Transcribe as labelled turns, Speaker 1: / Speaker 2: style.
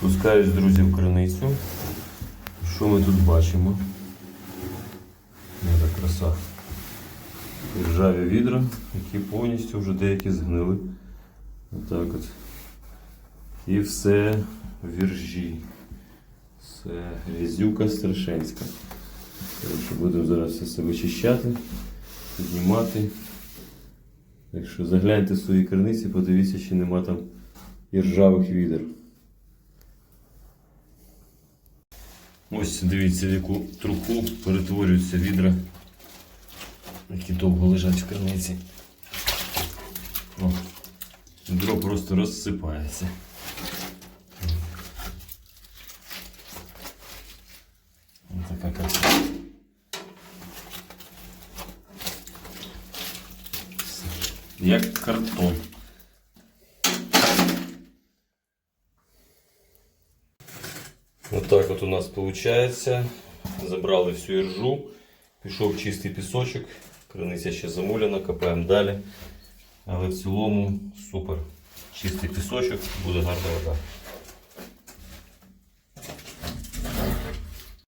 Speaker 1: Спускаюсь, друзі, в криницю. Що ми тут бачимо? Яка краса. Ржаві відра, які повністю вже деякі згнили. Отак от. І все в віржі. Це грязюка страшенська. Коротше, будемо зараз все це вичищати, піднімати. Так що загляньте в свої криниці, подивіться, чи нема там і ржавих відер. Ось дивіться, в яку труху перетворюються відра, які довго лежать в криниці. О, відро просто розсипається. Ось така краса. Як картон. Отак от у нас виходить. Забрали всю іржу, пішов чистий пісочок, криниця ще замуляна, копаємо далі. Але в цілому супер. Чистий пісочок, буде гарна вода.